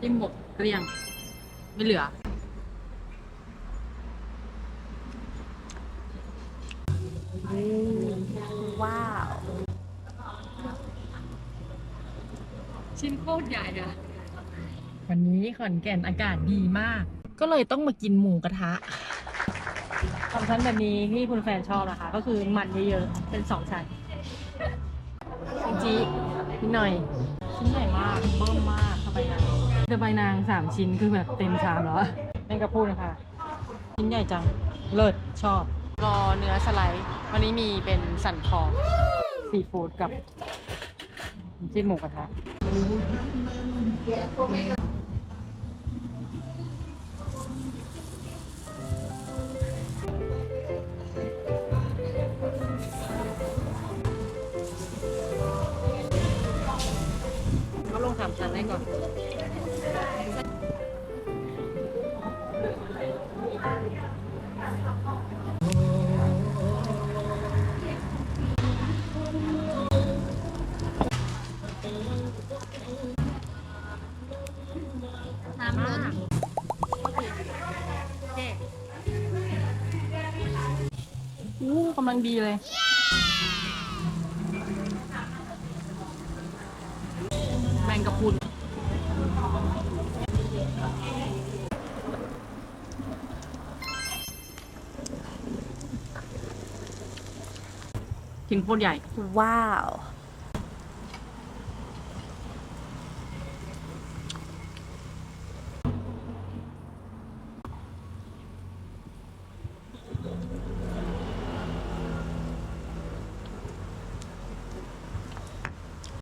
จิ้มหมดเกลี้ยง ไม่เหลือ ว้าว ชิ้นโคตรใหญ่อะวันนี้ขอนแก่นอากาศดีมาก ก็เลยต้องมากินหมูกระทะสองชั้นแบบนี้ที่คุณแฟนชอบนะคะ ก็คือมันเยอะๆ เป็นสองชั้นจริงๆนิดหน่อย ชิ้นใหญ่มากเบิ่มมาก เข้าไปนางเดบนางสามชิ้นคือแบบเต็มชามแล้วอะแม่กระพูดนะคะ ชิ้นใหญ่จัง เลิศ ชอบ รอเนื้อสไลด์ วันนี้มีเป็นสันคอซีฟู้ดกับจิ้มหมูกระทะเขาลงสามชั้นได้ก่อน น้ำล้นอู้กำลังดีเลยแมงกะพรุน กินโคตรใหญ่ ว้าว